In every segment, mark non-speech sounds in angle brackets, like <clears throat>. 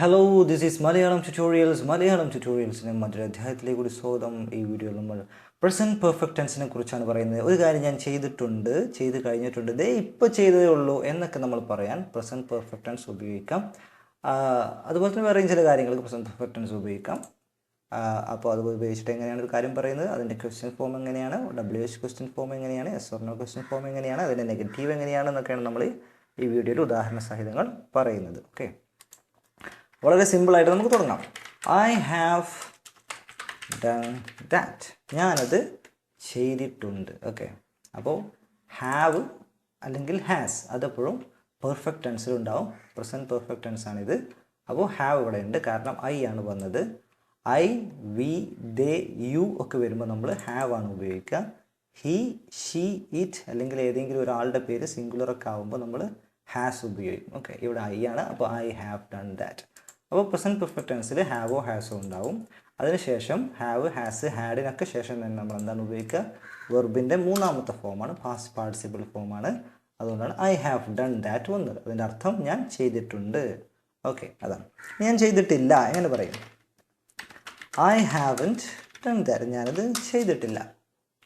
Hello this is Malayalam tutorials Malayalam ട്യൂട്ടോറിയൽസിന് മറ്റൊരു അധ്യായത്തിലേക്ക് കൂടി സ്വാഗതം. ഈ വീഡിയോയിൽ നമ്മൾ പ്രസന്റ് പെർഫെക്റ്റ് ടെൻസിനെ കുറിച്ചാണ് പറയുന്നത്. ഒരു കാര്യം ഞാൻ ചെയ്തിട്ടുണ്ട് ചെയ്ത് കഴിഞ്ഞിട്ടുണ്ട്. ദേ ഇപ്പോൾ ചെയ്തതേ ഉള്ളൂ എന്നൊക്കെ നമ്മൾ പറയാൻ പ്രസന്റ് പെർഫെക്റ്റ് ടെൻസ് ഉപയോഗിക്കാം. അതുപോലെ തന്നെ വേറെയും ചില കാര്യങ്ങൾക്ക് പ്രസന്റ് പെർഫെക്റ്റ് ടെൻസ് ഉപയോഗിക്കാം. അപ്പോൾ അത് ഉപയോഗിച്ചിട്ട് എങ്ങനെയാണ് ഒരു കാര്യം പറയുന്നത്? അതിന്റെ ക്വസ്റ്റ്യൻ ഫോം എങ്ങനെയാണ്? ഡബ്ല്യു എച്ച് ക്വസ്റ്റ്യൻ ഫോം എങ്ങനെയാണ്? Yes or no question form എങ്ങനെയാണ്? അതിന്റെ നെഗറ്റീവ് എങ്ങനെയാണ്? എന്നൊക്കെയാണ് നമ്മൾ ഈ വീഡിയോയിൽ ഉദാഹരണ സഹിതങ്ങൾ പറയുന്നത്. ഓക്കെ വളരെ സിമ്പിളായിട്ട് നമുക്ക് തുടങ്ങാം. ഐ ഹാവ് ഡൺ ദാറ്റ് ഞാനത് ചെയ്തിട്ടുണ്ട്. ഓക്കെ അപ്പോൾ ഹാവ് അല്ലെങ്കിൽ ഹാസ് അതെപ്പോഴും പെർഫെക്റ്റ് ടെൻസിൽ ഉണ്ടാവും. പ്രസന്റ് പെർഫെക്റ്റ് ടെൻസ് ആണിത്. അപ്പോൾ ഹാവ് ഇവിടെ ഉണ്ട്. കാരണം ഐ ആണ് വന്നത്. ഐ വി ദേ യു ഒക്കെ വരുമ്പോൾ നമ്മൾ ഹാവ് ആണ് ഉപയോഗിക്കുക. ഹി ഷീ ഇറ്റ് അല്ലെങ്കിൽ ഏതെങ്കിലും ഒരാളുടെ പേര് സിംഗുലർ ഒക്കെ ആകുമ്പോൾ നമ്മൾ ഹാസ് ഉപയോഗിക്കും. ഓക്കെ ഇവിടെ ഐ ആണ്. അപ്പോൾ ഐ ഹാവ് ഡൺ ദാറ്റ് അപ്പോൾ പ്രസന്റ് പെർഫെക്റ്റ് ടെൻസിൽ ഹാവോ ഹാസോ ഉണ്ടാവും. അതിനുശേഷം ഹാവ് ഹാസ് ഹാഡിനൊക്കെ ശേഷം തന്നെ നമ്മൾ എന്താണ് ഉപയോഗിക്കുക? വെർബിന്റെ മൂന്നാമത്തെ ഫോമാണ് പാസ്റ്റ് പാർട്ടിസിപ്പിൾ ഫോമാണ് അതുകൊണ്ടാണ് ഐ ഹാവ് ഡൺ ദാറ്റ് വന്നത്. അതിന്റെ അർത്ഥം ഞാൻ ചെയ്തിട്ടുണ്ട്. ഓക്കെ അതാണ്. ഞാൻ ചെയ്തിട്ടില്ല എങ്ങനെ പറയും? ഐ ഹാവന്റ് ഡൺ ദാറ്റ് ഞാനത് ചെയ്തിട്ടില്ല.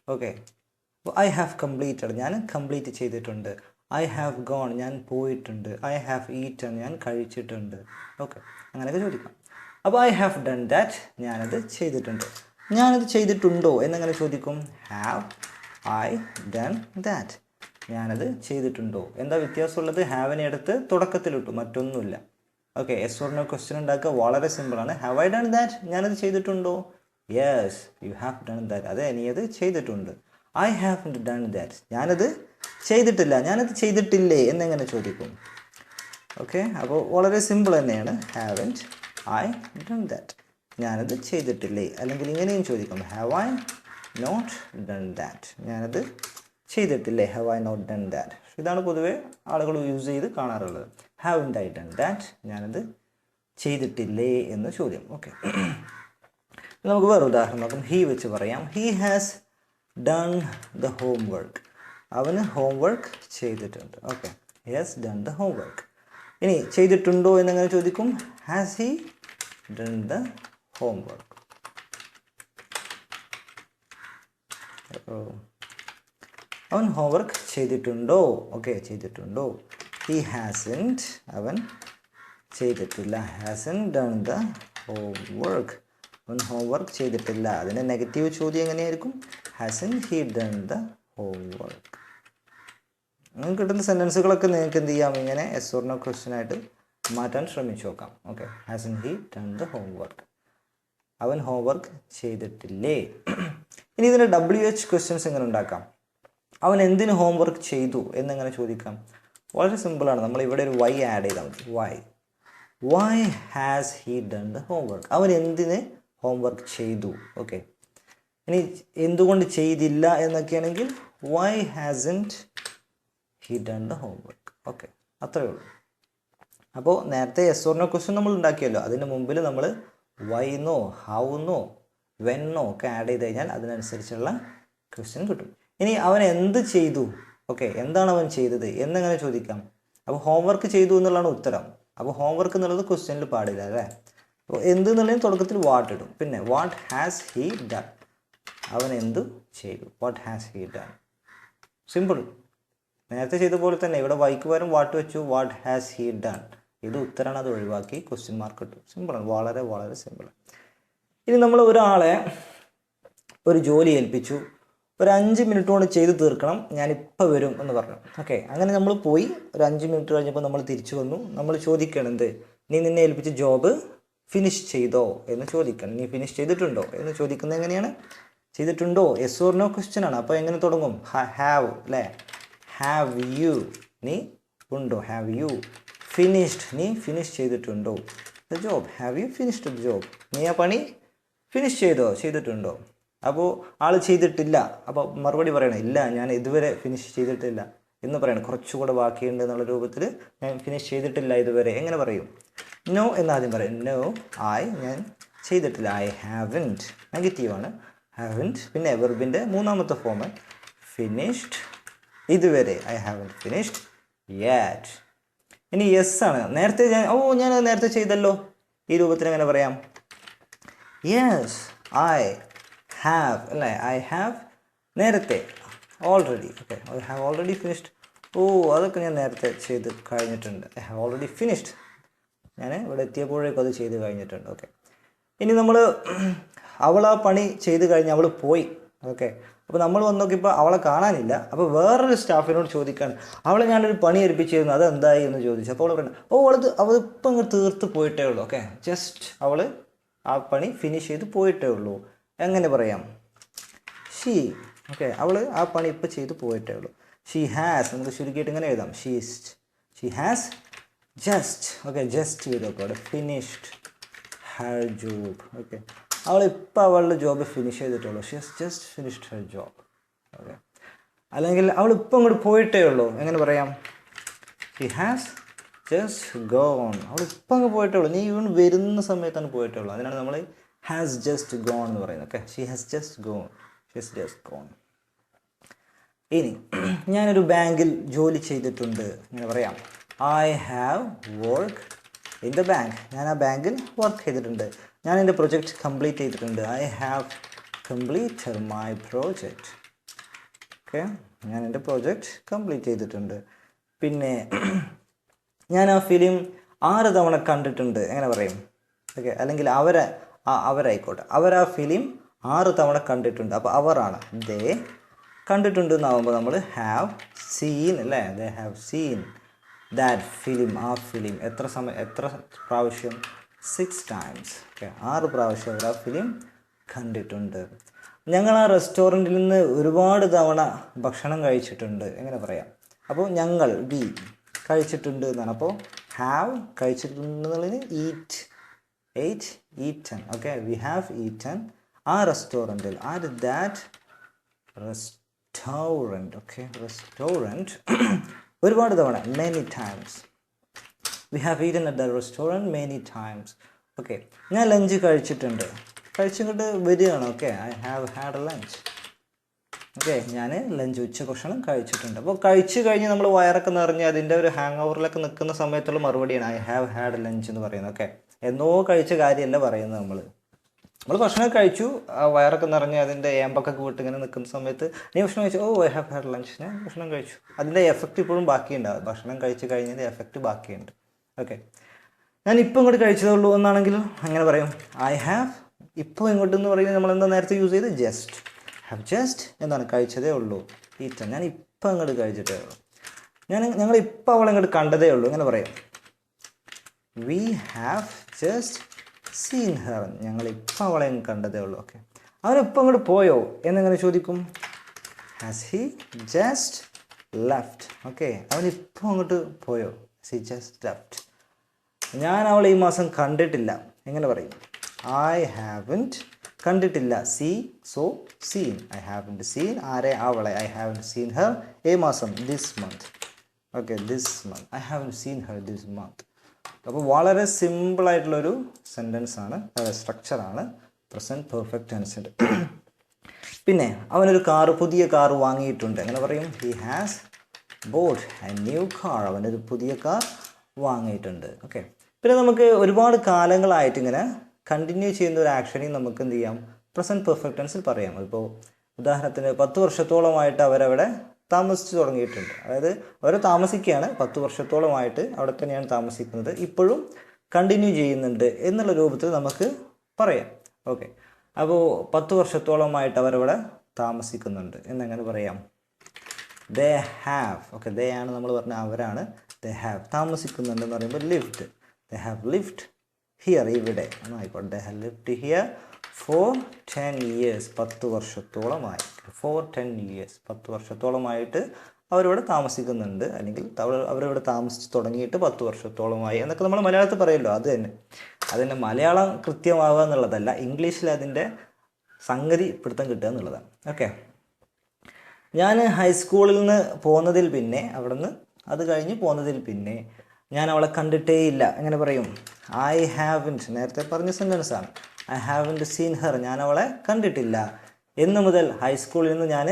ഓക്കെ ഐ ഹാവ് കംപ്ലീറ്റഡ് ഞാൻ കംപ്ലീറ്റ് ചെയ്തിട്ടുണ്ട്. ഐ ഹാവ് ഗോൺ ഞാൻ പോയിട്ടുണ്ട്. ഐ ഹാവ് ഈറ്റൺ ഞാൻ കഴിച്ചിട്ടുണ്ട്. ഓക്കെ അങ്ങനെയൊക്കെ ചോദിക്കാം. അപ്പോൾ ഐ ഹാവ് ഡൺ ദാറ്റ് ഞാനത് ചെയ്തിട്ടുണ്ട്. ഞാനത് ചെയ്തിട്ടുണ്ടോ എന്നങ്ങനെ ചോദിക്കും? ഹാവ് ഐ ഡൺ ദാറ്റ് ഞാനത് ചെയ്തിട്ടുണ്ടോ? എന്താ വ്യത്യാസമുള്ളത്? ഹാവിനെ എടുത്ത് തുടക്കത്തിലിട്ടു മറ്റൊന്നുമില്ല. ഓക്കെ എസ് ഓർണോ ക്വസ്റ്റ്യൻ ഉണ്ടാക്കുക. വളരെ സിമ്പിളാണ് ഹാവ് ഐ ഡൺ ദാറ്റ് ഞാനത് ചെയ്തിട്ടുണ്ടോ? Yes you have done that അതെ നീ അത് ചെയ്തിട്ടുണ്ട്. ഐ ഹാവ് ഡൺ ദാറ്റ് ഞാനത് ചെയ്തിട്ടില്ല. ഞാനത് ചെയ്തിട്ടില്ലേ എന്നെങ്ങനെ ചോദിക്കും? ഓക്കെ അപ്പോൾ വളരെ സിമ്പിൾ തന്നെയാണ്. ഹാവന്റ് ഐ ഡൺ ദാറ്റ് ഞാനത് ചെയ്തിട്ടില്ലേ? അല്ലെങ്കിൽ ഇങ്ങനെയും ചോദിക്കും. Have I not done that ഞാനത് ചെയ്തിട്ടില്ലേ? Have I not done that ഇതാണ് പൊതുവേ ആളുകൾ യൂസ് ചെയ്ത് കാണാറുള്ളത്. ഹാവ് ഐ ഡൺ ദാറ്റ് ഞാനത് ചെയ്തിട്ടില്ലേ എന്ന് ചോദ്യം. ഓക്കെ. നമുക്ക് വേറെ ഉദാഹരണം നോക്കാം. ഹീ വെച്ച് പറയാം. He has done the homework അവന് ഹോം വർക്ക് ചെയ്തിട്ടുണ്ട്. Okay he has done the homework ഇനി ചെയ്തിട്ടുണ്ടോ എന്നെങ്ങനെ ചോദിക്കും. Has he done the homework അവൻ ഹോംവർക്ക് ചെയ്തിട്ടുണ്ടോ? ഓക്കെ ചെയ്തിട്ടുണ്ടോ? ഹി ഹാസന്റ് അവൻ ചെയ്തിട്ടില്ല. Hasn't done the homework അവൻ ഹോംവർക്ക് ചെയ്തിട്ടില്ല. അതിന്റെ നെഗറ്റീവ് ചോദ്യം എങ്ങനെയായിരിക്കും? Hasn't he done the homework നിങ്ങൾക്ക് കിട്ടുന്ന സെന്റൻസുകളൊക്കെ നിങ്ങൾക്ക് എന്ത് ചെയ്യാം? ഇങ്ങനെ എസ് ഓർണോ ക്വസ്റ്റ്യൻ ആയിട്ട് മാറ്റാൻ ശ്രമിച്ചു നോക്കാം. Okay hasn't he done the homework അവൻ ഹോംവർക്ക് ചെയ്തിട്ടില്ലേ? ഇനി ഇതിന്റെ ഡബ്ല്യു എച്ച് ക്വസ്റ്റ്യൻസ് എങ്ങനെ ഉണ്ടാക്കാം? അവൻ എന്തിന് ഹോംവർക്ക് ചെയ്തു എന്നെങ്ങനെ ചോദിക്കാം? വളരെ സിമ്പിളാണ് നമ്മൾ ഇവിടെ ഒരു വൈ ആഡ് ചെയ്താൽ മതി. Why why has he done the homework അവൻ എന്തിന് ഹോംവർക്ക് ചെയ്തു? ഓക്കെ ഇനി എന്തുകൊണ്ട് ചെയ്തില്ല എന്നൊക്കെയാണെങ്കിൽ why hasn't he done the homework okay അത്രയേ ഉള്ളൂ. അപ്പോൾ നേരത്തെ എസ് ഓർണോ ക്വസ്റ്റ്യൻ നമ്മൾ ഉണ്ടാക്കിയല്ലോ. അതിന് മുമ്പിൽ നമ്മൾ വൈ എന്നോ ഹൗ എന്നോ വെന്നോ ഒക്കെ ആഡ് ചെയ്ത് കഴിഞ്ഞാൽ അതിനനുസരിച്ചുള്ള ക്വസ്റ്റ്യൻ കിട്ടും. ഇനി അവൻ എന്ത് ചെയ്തു? ഓക്കെ എന്താണ് അവൻ ചെയ്തത്? എന്നെങ്ങനെ ചോദിക്കാം. അപ്പോൾ ഹോംവർക്ക് ചെയ്തു എന്നുള്ളതാണ് ഉത്തരം. അപ്പോൾ ഹോംവർക്ക് എന്നുള്ളത് ക്വസ്റ്റ്യനിൽ പാടില്ല അല്ലേ? അപ്പോൾ എന്ത് എന്നുള്ളതിന് തുടക്കത്തിൽ വാട്ട് ഇടും. പിന്നെ വാട്ട് ഹാസ് ഹി ഡൺ അവൻ എന്തു ചെയ്തു? What has he done simple നേരത്തെ ചെയ്ത പോലെ തന്നെ ഇവിടെ വൈക്ക് പകരം വാട്ട് വെച്ചു. വാട്ട് ഹാസ് ഹീ ഡൺ ഇത് ഉത്തരാണ് അത് ഒഴിവാക്കി ക്വസ്റ്റ്യൻ മാർക്ക് കിട്ടും സിമ്പിളാണ് വളരെ വളരെ സിമ്പിളാണ് ഇനി നമ്മൾ ഒരാളെ ഒരു ജോലി ഏൽപ്പിച്ചു. ഒരു അഞ്ച് മിനിറ്റ് കൊണ്ട് ചെയ്ത് തീർക്കണം. ഞാനിപ്പോൾ വരും എന്ന് പറഞ്ഞു. ഓക്കെ അങ്ങനെ നമ്മൾ പോയി. ഒരു അഞ്ച് മിനിറ്റ് കഴിഞ്ഞപ്പോൾ നമ്മൾ തിരിച്ചു വന്നു. നമ്മൾ ചോദിക്കണം എന്ത്? നീ നിന്നെ ഏൽപ്പിച്ച ജോബ് ഫിനിഷ് ചെയ്തോ എന്ന് ചോദിക്കണം. നീ ഫിനിഷ് ചെയ്തിട്ടുണ്ടോ എന്ന് ചോദിക്കുന്നത് എങ്ങനെയാണ്? ചെയ്തിട്ടുണ്ടോ? നോ ക്വസ്റ്റ്യൻ ആണ്. അപ്പോൾ എങ്ങനെ തുടങ്ങും? ഹാവ് അല്ലേ ഹാവ് യു നീ ഉണ്ടോ? ഹാവ് യു ഫിനിഷ്ഡ് നീ ഫിനിഷ് ചെയ്തിട്ടുണ്ടോ? The job have you finished the job നീ ആ പണി ഫിനിഷ് ചെയ്തോ? ചെയ്തിട്ടുണ്ടോ? അപ്പോൾ ആൾ ചെയ്തിട്ടില്ല. അപ്പോൾ മറുപടി പറയണം. ഇല്ല ഞാൻ ഇതുവരെ ഫിനിഷ് ചെയ്തിട്ടില്ല എന്ന് പറയണം. കുറച്ചുകൂടെ ബാക്കിയുണ്ട് എന്നുള്ള രൂപത്തിൽ ഞാൻ ഫിനിഷ് ചെയ്തിട്ടില്ല ഇതുവരെ. എങ്ങനെ പറയും? നോ എന്നാദ്യം പറയും. നോ ഐ ഞാൻ ചെയ്തിട്ടില്ല. ഐ ഹാവന്റ് നെഗറ്റീവാണ് ഹാവന്റ് പിന്നെ എവർബിന്റെ മൂന്നാമത്തെ ഫോം ഫിനിഷ്ഡ് ഇതുവരെ ഐ ഹാവന്റ് ഫിനിഷ്ഡ് യാറ്റ് ഇനി യെസ് ആണ്. നേരത്തെ ഞാൻ ഓ ഞാൻ നേരത്തെ ചെയ്തല്ലോ. ഈ രൂപത്തിൽ എങ്ങനെ പറയാം? യെസ് ഐ ഹാവ് അല്ലേ? ഐ ഹാവ് നേരത്തെ. Already okay I have already finished oh അതൊക്കെ ഞാൻ നേരത്തെ ചെയ്ത് കഴിഞ്ഞിട്ടുണ്ട്. ഐ ഹാവ് ഓൾറെഡി ഫിനിഷ്ഡ് ഞാൻ ഇവിടെ എത്തിയപ്പോഴേക്കും അത് ചെയ്ത് കഴിഞ്ഞിട്ടുണ്ട്. ഓക്കെ ഇനി നമ്മൾ അവൾ ആ പണി ചെയ്ത് കഴിഞ്ഞ് അവൾ പോയി. ഓക്കെ അപ്പോൾ നമ്മൾ വന്ന് നോക്കിയപ്പോൾ അവളെ കാണാനില്ല. അപ്പോൾ വേറൊരു സ്റ്റാഫിനോട് ചോദിക്കാണ്. അവളെ ഞാനൊരു പണി ഏൽപ്പിച്ചിരുന്നു. അത് എന്തായി എന്ന് ചോദിച്ചു. അപ്പോൾ അവൾ പറഞ്ഞു ഓ അവളത് അവൾ ഇപ്പം അങ്ങ് തീർത്ത് പോയിട്ടേ ഉള്ളൂ. ഓക്കെ ജസ്റ്റ് അവൾ ആ പണി ഫിനിഷ് ചെയ്ത് പോയിട്ടേ ഉള്ളൂ. എങ്ങനെ പറയാം? ഷീ ഓക്കെ അവൾ ആ പണി ഇപ്പോൾ ചെയ്ത് പോയിട്ടേ ഉള്ളൂ. ഷീ ഹാസ് നമുക്ക് ചുരുക്കിയിട്ട് ഇങ്ങനെ എഴുതാം. She's she has just okay just ചെയ്തോക്കെ അവിടെ ഫിനിഷ്ഡ് ഹർ ജോബ് ഓക്കെ അവൾ ഇപ്പോൾ അവളുടെ ജോബ് ഫിനിഷ് ചെയ്തിട്ടുള്ളൂ. She has just finished her job okay അല്ലെങ്കിൽ അവൾ ഇപ്പം അങ്ങോട്ട് പോയിട്ടേ ഉള്ളൂ. എങ്ങനെ പറയാം? ഹി ഹാസ് ജസ്റ്റ് ഗോൺ അവൾ ഇപ്പം അങ്ങ് പോയിട്ടേ ഉള്ളൂ. നീ ഇവൺ വരുന്ന സമയത്താണ് പോയിട്ടേ ഉള്ളൂ. അതിനാണ് നമ്മൾ ഹാസ് ജസ്റ്റ് ഗോൺ എന്ന് പറയുന്നത്. Okay she has just gone she has just gone ഇനി <clears throat> ഞാനൊരു ബാങ്കിൽ ജോലി ചെയ്തിട്ടുണ്ട്. എങ്ങനെ പറയാം. I have work in the bank ഞാൻ ആ ബാങ്കിൽ വർക്ക് ചെയ്തിട്ടുണ്ട്. ഞാൻ എന്റെ പ്രൊജക്റ്റ് കംപ്ലീറ്റ് ചെയ്തിട്ടുണ്ട്. I have completed my project okay ഞാൻ എന്റെ പ്രോജക്റ്റ് കംപ്ലീറ്റ് ചെയ്തിട്ടുണ്ട്. പിന്നെ <clears throat> ഞാൻ ആ ഫിലിം ആറ് തവണ കണ്ടിട്ടുണ്ട്. എങ്ങനെ പറയും? ഓക്കെ അല്ലെങ്കിൽ അവരെ അവരായിക്കോട്ടെ. അവർ ആ ഫിലിം ആറ് തവണ കണ്ടിട്ടുണ്ട്. അപ്പോൾ അവരാണ്. ദേ കണ്ടിട്ടുണ്ട് എന്നാവുമ്പോൾ നമ്മൾ ഹാവ് സീൻ അല്ലേ? They have seen that film ആ ഫിലിം എത്ര സമയം എത്ര പ്രാവശ്യം? സിക്സ് ടൈംസ് ഓക്കെ ആറ് പ്രാവശ്യം അവർ ആ ഫിലിം കണ്ടിട്ടുണ്ട്. ഞങ്ങൾ ആ റെസ്റ്റോറന്റിൽ നിന്ന് ഒരുപാട് തവണ ഭക്ഷണം കഴിച്ചിട്ടുണ്ട്. എങ്ങനെ പറയാം? അപ്പോൾ ഞങ്ങൾ വി കഴിച്ചിട്ടുണ്ട് എന്നാണ്. അപ്പോൾ ഹാവ് കഴിച്ചിട്ടുണ്ട് എന്നുള്ളതിന് eat ate eaten okay we have eaten ആ റെസ്റ്റോറന്റിൽ ആ ദാറ്റ് റെസ്റ്റോറന്റ് ഓക്കെ റെസ്റ്റോറന്റ് ഒരുപാട് തവണ many times we have eaten at the restaurant many times okay ഞാൻ ലഞ്ച് കഴിച്ചിട്ടുണ്ട്. കഴിച്ചിങ്ങോട്ട് വരികയാണ്. Okay I have had a lunch okay ഞാൻ ലഞ്ച് ഉച്ച ഭക്ഷണം കഴിച്ചിട്ടുണ്ട്. അപ്പോൾ കഴിച്ച് കഴിഞ്ഞ് നമ്മൾ വയറൊക്കെ നിറഞ്ഞ് അതിന്റെ ഒരു ഹാങ് ഓവറിലൊക്കെ നിൽക്കുന്ന സമയത്തുള്ള മറുപടിയാണ് ഐ ഹാവ് ഹാഡ് ലഞ്ച് എന്ന് പറയുന്നത്. ഓക്കെ എന്നോ കഴിച്ച കാര്യമല്ല പറയുന്നത് നമ്മൾ നമ്മൾ ഭക്ഷണം കഴിച്ചു. ആ വയറൊക്കെ നിറഞ്ഞ് അതിന്റെ ഏമ്പൊക്കെ വിട്ട് ഇങ്ങനെ നിൽക്കുന്ന സമയത്ത് നീ ഭക്ഷണം കഴിച്ചു? ഓ ഐ ഹാവ് ഹാഡ് ലഞ്ച് ഞാൻ ഭക്ഷണം കഴിച്ചു. അതിന്റെ എഫക്റ്റ് ഇപ്പോഴും ബാക്കിയുണ്ടാവും ഭക്ഷണം കഴിച്ച് കഴിഞ്ഞതിന്റെ എഫക്റ്റ് ബാക്കിയുണ്ട്. ഓക്കെ ഞാൻ ഇപ്പോൾ ഇങ്ങോട്ട് കഴിച്ചതേ ഉള്ളൂ എന്നാണെങ്കിൽ അങ്ങനെ പറയും. ഐ ഹാവ് ഇപ്പോൾ ഇങ്ങോട്ട് എന്ന് പറയുന്നത് നമ്മൾ എന്താ നേരത്തെ യൂസ് ചെയ്ത് ജസ്റ്റ് ഹാവ് ജസ്റ്റ് എന്താണ് കഴിച്ചതേ ഉള്ളൂ. ഈറ്റ ഞാൻ ഇപ്പം അങ്ങോട്ട് കഴിച്ചിട്ടേ ഉള്ളൂ. ഞാൻ ഞങ്ങൾ ഇപ്പം അവളെ ഇങ്ങോട്ട് കണ്ടതേ ഉള്ളൂ. ഇങ്ങനെ പറയും. We have just seen her ഞങ്ങൾ ഇപ്പം അവളെ കണ്ടതേ ഉള്ളൂ. ഓക്കെ അവനിപ്പം അങ്ങോട്ട് പോയോ? എന്നിങ്ങനെ ചോദിക്കും? Has he just left okay അവൻ ഇപ്പോൾ അങ്ങോട്ട് പോയോ? ഹി ജസ്റ്റ് ലെഫ്റ്റ് ഞാൻ അവളെ ഈ മാസം കണ്ടിട്ടില്ല. എങ്ങനെ പറയും? ഐ ഹാവന്റ് കണ്ടിട്ടില്ല. See saw seen I haven't seen ആരെ? അവളെ. ഐ ഹാവന്റ് സീൻ ഹർ ഏ മാസം this month okay this month I haven't seen her this month അപ്പോൾ വളരെ സിമ്പിളായിട്ടുള്ളൊരു സെന്റൻസ് ആണ്. സ്ട്രക്ചറാണ് പ്രസന്റ് പെർഫെക്റ്റ് ടെൻസിന്റെ പിന്നെ അവനൊരു കാറ് പുതിയ കാറ് വാങ്ങിയിട്ടുണ്ട്. എങ്ങനെ പറയും? He has bought a new car അവനൊരു പുതിയ കാർ വാങ്ങിയിട്ടുണ്ട്. ഓക്കെ പിന്നെ നമുക്ക് ഒരുപാട് കാലങ്ങളായിട്ട് ഇങ്ങനെ കണ്ടിന്യൂ ചെയ്യുന്ന ഒരു ആക്ഷനെയും നമുക്ക് എന്ത് ചെയ്യാം? പ്രസന്റ് പെർഫെക്റ്റ് ടെൻസിൽ പറയാം. ഇപ്പോൾ ഉദാഹരണത്തിന് പത്ത് വർഷത്തോളമായിട്ട് അവരവിടെ താമസിച്ചു തുടങ്ങിയിട്ടുണ്ട്. അതായത് അവർ താമസിക്കുകയാണ്. പത്ത് വർഷത്തോളമായിട്ട് അവിടെ തന്നെയാണ് താമസിക്കുന്നത്. ഇപ്പോഴും കണ്ടിന്യൂ ചെയ്യുന്നുണ്ട് എന്നുള്ള രൂപത്തിൽ നമുക്ക് പറയാം. ഓക്കെ അപ്പോൾ പത്ത് വർഷത്തോളമായിട്ട് അവരവിടെ താമസിക്കുന്നുണ്ട്. എന്നങ്ങനെ പറയാം. ദേ ഹാവ് ഓക്കെ ദേ ആണ് നമ്മൾ പറഞ്ഞ അവരാണ്. ദേ ഹാവ് താമസിക്കുന്നുണ്ടെന്ന് പറയുമ്പോൾ lived they have lived here ഇവിടെ. എന്നായിക്കോട്ടെ they have lived here for ten years പത്ത് വർഷത്തോളമായി. ഫോർ ടെൻ ഇയേഴ്സ് പത്ത് വർഷത്തോളമായിട്ട് അവരിവിടെ താമസിക്കുന്നുണ്ട്. അല്ലെങ്കിൽ അവരിവിടെ താമസിച്ച് തുടങ്ങിയിട്ട് പത്ത് വർഷത്തോളമായി എന്നൊക്കെ നമ്മൾ മലയാളത്തിൽ പറയുമല്ലോ. അത് തന്നെ. അതിന്റെ മലയാളം കൃത്യമാവുക എന്നുള്ളതല്ല. ഇംഗ്ലീഷിൽ അതിന്റെ സംഗതി പിടുത്തം കിട്ടുക എന്നുള്ളതാണ്. ഓക്കെ ഞാൻ ഹൈസ്കൂളിൽ നിന്ന് പോകുന്നതിൽ പിന്നെ അവിടെ നിന്ന് അത് കഴിഞ്ഞ് പോകുന്നതിൽ പിന്നെ ഞാൻ അവളെ കണ്ടിട്ടേ ഇല്ല. എങ്ങനെ പറയും? ഐ ഹാവിന്റ് നേരത്തെ പറഞ്ഞ സെന്റൻസാണ് ഐ ഹാവിന്റ് സീൻ ഹെർ ഞാൻ അവളെ കണ്ടിട്ടില്ല. എന്ന് മുതൽ ഹൈസ്കൂളിൽ നിന്ന് ഞാൻ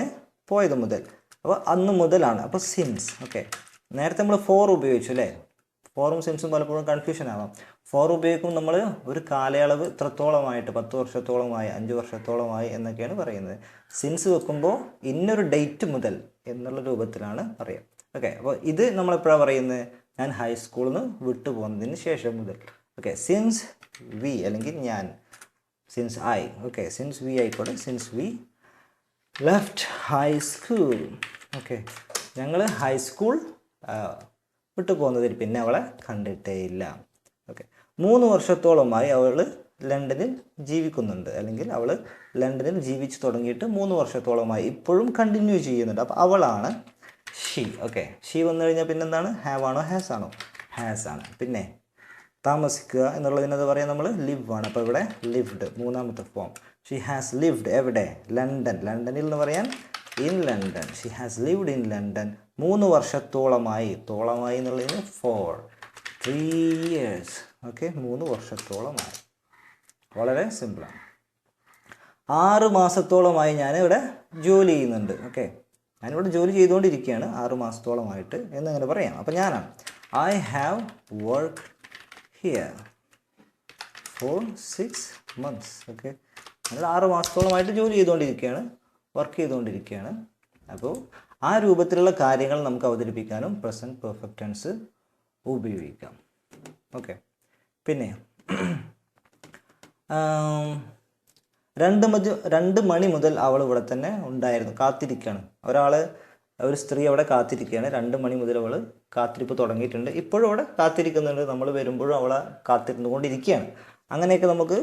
പോയത് മുതൽ. അപ്പോൾ അന്ന് മുതലാണ്. അപ്പോൾ സിൻസ് ഓക്കെ നേരത്തെ നമ്മൾ ഫോർ ഉപയോഗിച്ചു അല്ലേ? ഫോറും സിൻസും പലപ്പോഴും കൺഫ്യൂഷൻ ആവാം. ഫോർ ഉപയോഗിക്കും നമ്മൾ ഒരു കാലയളവ് ഇത്രത്തോളമായിട്ട് പത്ത് വർഷത്തോളമായി അഞ്ച് വർഷത്തോളമായി എന്നൊക്കെയാണ് പറയുന്നത്. സിൻസ് വെക്കുമ്പോൾ ഇന്നൊരു ഡേറ്റ് മുതൽ എന്നുള്ള രൂപത്തിലാണ് പറയുക ഓക്കെ അപ്പോൾ ഇത് നമ്മളെപ്പോഴാണ് പറയുന്നത്? ഞാൻ ഹൈസ്കൂളിൽ നിന്ന് വിട്ടു പോകുന്നതിന് ശേഷം മുതൽ. ഓക്കെ സിൻസ് വി അല്ലെങ്കിൽ ഞാൻ since I okay since we ആയിക്കോട്ടെ since we left high school okay ഞങ്ങൾ ഹൈസ്കൂൾ വിട്ടു പോകുന്നതിൽ പിന്നെ അവളെ കണ്ടിട്ടേ ഇല്ല. ഓക്കെ മൂന്ന് വർഷത്തോളമായി അവൾ ലണ്ടനിൽ ജീവിക്കുന്നുണ്ട്. അല്ലെങ്കിൽ അവൾ ലണ്ടനിൽ ജീവിച്ചു തുടങ്ങിയിട്ട് മൂന്ന് വർഷത്തോളമായി ഇപ്പോഴും കണ്ടിന്യൂ ചെയ്യുന്നുണ്ട്. അപ്പോൾ അവളാണ് ഷീ ഓക്കെ ഷീ വന്നു കഴിഞ്ഞാൽ പിന്നെന്താണ്? ഹാവ് ആണോ? ഹാസ് ആണോ? ഹാസ് ആണ്. പിന്നെ താമസിക്കുക എന്നുള്ളതിനത് പറയാൻ നമ്മൾ ലിവ് ആണ്. അപ്പോൾ ഇവിടെ ലിവ്ഡ് മൂന്നാമത്തെ ഫോം ഷീ ഹാസ് ലിവ്ഡ് എവിടെ? ലണ്ടൻ ലണ്ടനിൽ എന്ന് പറയാൻ in London she has lived in London മൂന്ന് വർഷത്തോളമായി. തോളമായി എന്നുള്ളതിന് ഫോർ ത്രീ ഇയേഴ്സ് ഓക്കെ മൂന്ന് വർഷത്തോളമായി. വളരെ സിമ്പിളാണ്. ആറ് മാസത്തോളമായി ഞാൻ ഇവിടെ ജോലി ചെയ്യുന്നുണ്ട്. ഓക്കെ ഞാനിവിടെ ജോലി ചെയ്തുകൊണ്ടിരിക്കുകയാണ് ആറ് മാസത്തോളമായിട്ട് എന്നങ്ങനെ പറയാം. അപ്പോൾ ഞാനാണ്. I have work here for six months okay ഞങ്ങൾ ആറ് മാസത്തോളമായിട്ട് ജോലി ചെയ്തുകൊണ്ടിരിക്കുകയാണ് വർക്ക് ചെയ്തുകൊണ്ടിരിക്കുകയാണ്. അപ്പോൾ ആ രൂപത്തിലുള്ള കാര്യങ്ങൾ നമുക്ക് അവതരിപ്പിക്കാനും പ്രസന്റ് പെർഫെക്റ്റ് ടെൻസ് ഉപയോഗിക്കാം. ഓക്കെ പിന്നെ <clears throat> രണ്ട് മതി രണ്ട് മണി മുതൽ അവൾ ഇവിടെ തന്നെ ഉണ്ടായിരുന്നു കാത്തിരിക്കുകയാണ്. ഒരാൾ ഒരു സ്ത്രീ അവിടെ കാത്തിരിക്കുകയാണ്. രണ്ട് മണി മുതൽ അവൾ കാത്തിരിപ്പ് തുടങ്ങിയിട്ടുണ്ട്. ഇപ്പോഴും അവിടെ കാത്തിരിക്കുന്നുണ്ട്. നമ്മൾ വരുമ്പോഴും അവളെ കാത്തിരുന്നുകൊണ്ടിരിക്കുകയാണ്. അങ്ങനെയൊക്കെ നമുക്ക്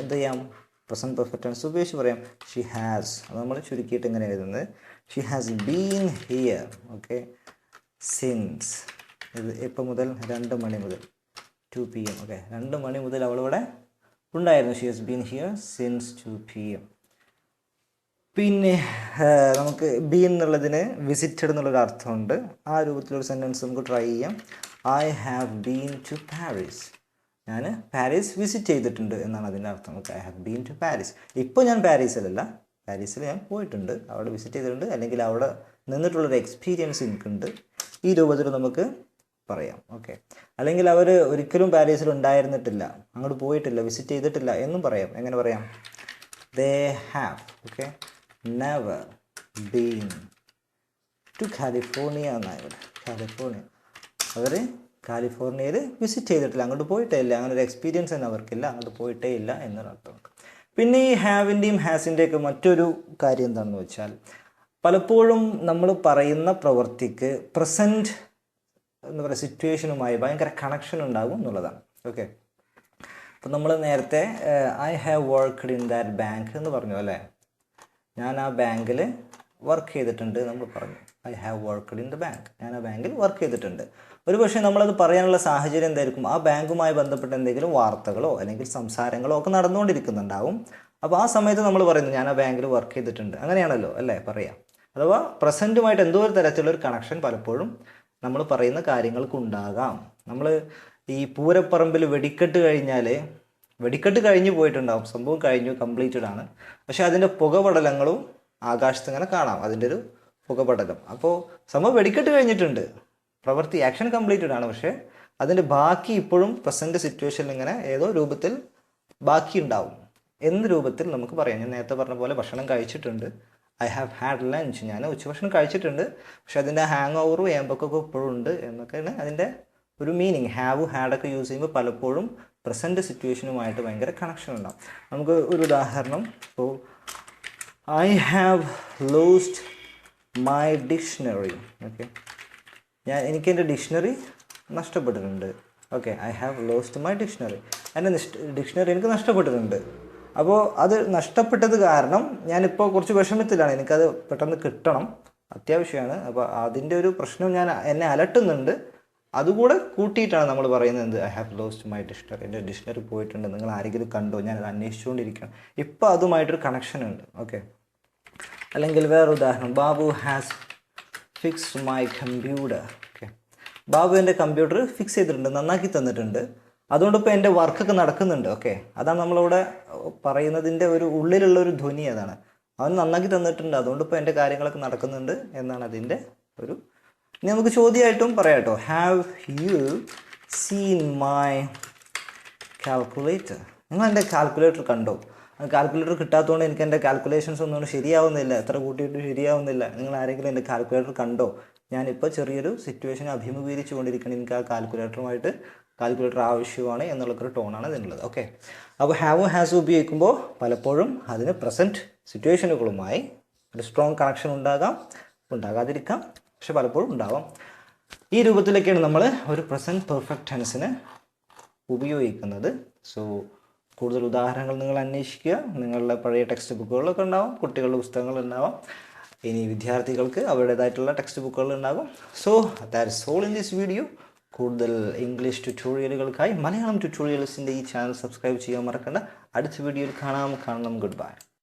എന്ത് ചെയ്യാം? പ്രസന്റ് പെർഫെക്റ്റ് ടെൻസ് ഉപയോഗിച്ച് പറയാം. ഷി ഹാസ് അത് നമ്മൾ ചുരുക്കിയിട്ട് ഇങ്ങനെ എഴുതുന്നത്. She has been here okay since ഇത് എപ്പോൾ മുതൽ രണ്ട് മണി മുതൽ ടു പി എം ഓക്കെ രണ്ട് മണി മുതൽ അവളിവിടെ ഉണ്ടായിരുന്നു. She has been here since two P M പിന്നെ നമുക്ക് ബി എന്നുള്ളതിന് വിസിറ്റഡ് എന്നുള്ളൊരു അർത്ഥമുണ്ട്. ആ രൂപത്തിലൊരു സെന്റൻസ് നമുക്ക് ട്രൈ ചെയ്യാം. I have been to Paris ഞാൻ പാരീസ് വിസിറ്റ് ചെയ്തിട്ടുണ്ട് എന്നാണ് അതിന്റെ അർത്ഥം. Okay I have been to Paris ഇപ്പോൾ ഞാൻ പാരീസിലല്ല. പാരീസിൽ ഞാൻ പോയിട്ടുണ്ട്. അവിടെ വിസിറ്റ് ചെയ്തിട്ടുണ്ട്. അല്ലെങ്കിൽ അവിടെ നിന്നിട്ടുള്ളൊരു എക്സ്പീരിയൻസ് എനിക്കുണ്ട്. ഈ രൂപത്തിൽ നമുക്ക് പറയാം. ഓക്കെ അല്ലെങ്കിൽ അവർ ഒരിക്കലും പാരീസിൽ ഉണ്ടായിരുന്നിട്ടില്ല. അങ്ങോട്ട് പോയിട്ടില്ല വിസിറ്റ് ചെയ്തിട്ടില്ല എന്നും പറയാം. എങ്ങനെ പറയാം? They have okay never been to California എന്നാണ് ഇവിടെ. കാലിഫോർണിയ അവർ കാലിഫോർണിയയിൽ വിസിറ്റ് ചെയ്തിട്ടില്ല. അങ്ങോട്ട് പോയിട്ടേ ഇല്ല. അങ്ങനെ ഒരു എക്സ്പീരിയൻസ് തന്നെ അവർക്കില്ല. അങ്ങോട്ട് പോയിട്ടേ ഇല്ല എന്നൊരു അർത്ഥമുണ്ട് പിന്നെ ഈ ഹാവിന്റെയും ഹാസിന്റെയൊക്കെ മറ്റൊരു കാര്യം എന്താണെന്ന് വെച്ചാൽ പലപ്പോഴും നമ്മൾ പറയുന്ന പ്രവൃത്തിക്ക് പ്രസന്റ് എന്താ പറയുക സിറ്റുവേഷനുമായി ഭയങ്കര കണക്ഷൻ ഉണ്ടാകും എന്നുള്ളതാണ്. ഓക്കെ അപ്പം നമ്മൾ നേരത്തെ I have worked in that bank എന്ന് പറഞ്ഞു അല്ലേ? ഞാൻ ആ ബാങ്കിൽ വർക്ക് ചെയ്തിട്ടുണ്ട് നമ്മൾ പറഞ്ഞു. I have worked in the bank ഞാൻ ആ ബാങ്കിൽ വർക്ക് ചെയ്തിട്ടുണ്ട്. ഒരു പക്ഷേ നമ്മളത് പറയാനുള്ള സാഹചര്യം എന്തായിരിക്കും? ആ ബാങ്കുമായി ബന്ധപ്പെട്ട എന്തെങ്കിലും വാർത്തകളോ അല്ലെങ്കിൽ സംസാരങ്ങളോ ഒക്കെ നടന്നുകൊണ്ടിരിക്കുന്നുണ്ടാവും. അപ്പോൾ ആ സമയത്ത് നമ്മൾ പറയുന്നു ഞാൻ ആ ബാങ്കിൽ വർക്ക് ചെയ്തിട്ടുണ്ട്. അങ്ങനെയാണല്ലോ അല്ലേ പറയാം? അഥവാ പ്രസന്റുമായിട്ട് എന്തോ ഒരു തരത്തിലുള്ള ഒരു കണക്ഷൻ പലപ്പോഴും നമ്മൾ പറയുന്ന കാര്യങ്ങൾക്ക് ഉണ്ടാകാം നമ്മൾ ഈ പൂരപ്പറമ്പിൽ വെടിക്കെട്ട് കഴിഞ്ഞാൽ വെടിക്കെട്ട് കഴിഞ്ഞു പോയിട്ടുണ്ടാവും. സംഭവം കഴിഞ്ഞു കംപ്ലീറ്റഡ് ആണ്. പക്ഷേ അതിന്റെ പുകപടലങ്ങളും ആകാശത്ത് ഇങ്ങനെ കാണാം. അതിന്റെ ഒരു പുകപടലം. അപ്പോൾ സംഭവം വെടിക്കെട്ട് കഴിഞ്ഞിട്ടുണ്ട്. പ്രവൃത്തി ആക്ഷൻ കംപ്ലീറ്റഡ് ആണ്. പക്ഷേ അതിന്റെ ബാക്കി ഇപ്പോഴും പ്രസന്റ് സിറ്റുവേഷനിൽ ഇങ്ങനെ ഏതോ രൂപത്തിൽ ബാക്കി ഉണ്ടാവും എന്ന രൂപത്തിൽ നമുക്ക് പറയാം. ഞാൻ നേരത്തെ പറഞ്ഞ പോലെ ഭക്ഷണം കഴിച്ചിട്ടുണ്ട്. ഐ ഹാവ് ഹാഡ് ലഞ്ച് ഞാൻ ഉച്ചഭക്ഷണം കഴിച്ചിട്ടുണ്ട്. പക്ഷെ അതിന്റെ ഹാങ് ഓവറും ഏമ്പൊക്കെ ഇപ്പോഴും ഉണ്ട് എന്നൊക്കെയാണ് അതിന്റെ ഒരു മീനിങ് ഹാവ് ഹാഡൊക്കെ യൂസ് ചെയ്യുമ്പോൾ പലപ്പോഴും പ്രസന്റ് സിറ്റുവേഷനുമായിട്ട് ഭയങ്കര കണക്ഷൻ ഉണ്ടാവും. നമുക്ക് ഒരു ഉദാഹരണം. ഇപ്പോൾ I have lost my dictionary okay ഞാൻ എനിക്ക് എന്റെ ഡിക്ഷണറി നഷ്ടപ്പെട്ടിട്ടുണ്ട്. Okay I have lost my dictionary എന്റെ ഡിക്ഷണറി എനിക്ക് നഷ്ടപ്പെട്ടിട്ടുണ്ട്. അപ്പോൾ അത് നഷ്ടപ്പെട്ടത് കാരണം ഞാനിപ്പോൾ കുറച്ച് വിഷമത്തിലാണ്. എനിക്കത് പെട്ടെന്ന് കിട്ടണം. അത്യാവശ്യമാണ്. അപ്പോൾ അതിന്റെ ഒരു പ്രശ്നം ഞാൻ എന്നെ അലട്ടുന്നുണ്ട്. അതുകൂടെ കൂട്ടിയിട്ടാണ് നമ്മൾ പറയുന്നത് I have lost my dictionary എന്റെ ഡിക്ഷണറി പോയിട്ടുണ്ട്. നിങ്ങൾ ആരെങ്കിലും കണ്ടോ? ഞാൻ അന്വേഷിച്ചുകൊണ്ടിരിക്കണം ഇപ്പോൾ അതുമായിട്ടൊരു കണക്ഷൻ ഉണ്ട്. ഓക്കെ. അല്ലെങ്കിൽ വേറെ ഉദാഹരണം. Babu has fix my computer okay. Babu എന്റെ കമ്പ്യൂട്ടർ ഫിക്സ് ചെയ്തിട്ടുണ്ട്. നന്നാക്കി തന്നിട്ടുണ്ട്. അതുകൊണ്ട് ഇപ്പോൾ എന്റെ വർക്കൊക്കെ നടക്കുന്നുണ്ട് ഓക്കെ അതാണ് നമ്മളിവിടെ പറയുന്നതിന്റെ ഒരു ഉള്ളിലുള്ള ഒരു ധ്വനി അതാണ്. അവൻ നന്നാക്കി തന്നിട്ടുണ്ട് അതുകൊണ്ട് ഇപ്പോൾ എന്റെ കാര്യങ്ങളൊക്കെ നടക്കുന്നുണ്ട് എന്നാണ് അതിന്റെ ഒരു ഇനി നമുക്ക് ചോദ്യമായിട്ടും പറയാം കേട്ടോ have you seen my calculator നിങ്ങൾ എന്റെ കാൽക്കുലേറ്റർ കണ്ടോ? കാൽക്കുലേറ്റർ കിട്ടാത്തതുകൊണ്ട് എനിക്ക് എന്റെ കാൽക്കുലേഷൻസ് ഒന്നും ശരിയാവുന്നില്ല എത്ര കൂട്ടിയിട്ട് ശരിയാവുന്നില്ല. നിങ്ങൾ ആരെങ്കിലും എന്റെ കാൽക്കുലേറ്റർ കണ്ടോ? ഞാനിപ്പോൾ ചെറിയൊരു സിറ്റുവേഷൻ അഭിമുഖീകരിച്ചു കൊണ്ടിരിക്കണം എനിക്ക് ആ കാൽക്കുലേറ്ററുമായിട്ട് കാൽക്കുലേറ്റർ ആവശ്യമാണ് എന്നുള്ളൊരു ടോണാണ് ഇതിനുള്ളത്. ഓക്കെ അപ്പോൾ ഹാവ് ഹാസ് ഉപയോഗിക്കുമ്പോൾ പലപ്പോഴും അതിന് പ്രസന്റ് സിറ്റുവേഷനുകളുമായി ഒരു സ്ട്രോങ് കണക്ഷൻ ഉണ്ടാകാം ഉണ്ടാകാതിരിക്കാം. പക്ഷെ പലപ്പോഴും ഉണ്ടാവാം. ഈ രൂപത്തിലൊക്കെയാണ് നമ്മൾ ഒരു പ്രസന്റ് പെർഫെക്റ്റ് ടെൻസിന് ഉപയോഗിക്കുന്നത്. സോ കൂടുതൽ ഉദാഹരണങ്ങൾ നിങ്ങൾ അന്വേഷിക്കുക. നിങ്ങളുടെ പഴയ ടെക്സ്റ്റ് ബുക്കുകളൊക്കെ ഉണ്ടാവും കുട്ടികളുടെ പുസ്തകങ്ങൾ ഉണ്ടാവാം. ഇനി വിദ്യാർത്ഥികൾക്ക് അവരുടേതായിട്ടുള്ള ടെക്സ്റ്റ് ബുക്കുകൾ ഉണ്ടാകും. So that is all in this video കൂടുതൽ ഇംഗ്ലീഷ് ട്യൂട്ടോറിയലുകൾക്കായി മലയാളം ട്യൂട്ടോറിയൽസിന്റെ ഈ ചാനൽ സബ്സ്ക്രൈബ് ചെയ്യാൻ മറക്കണ്ട. അടുത്ത വീഡിയോയിൽ കാണാം. കാണണം ഗുഡ് ബൈ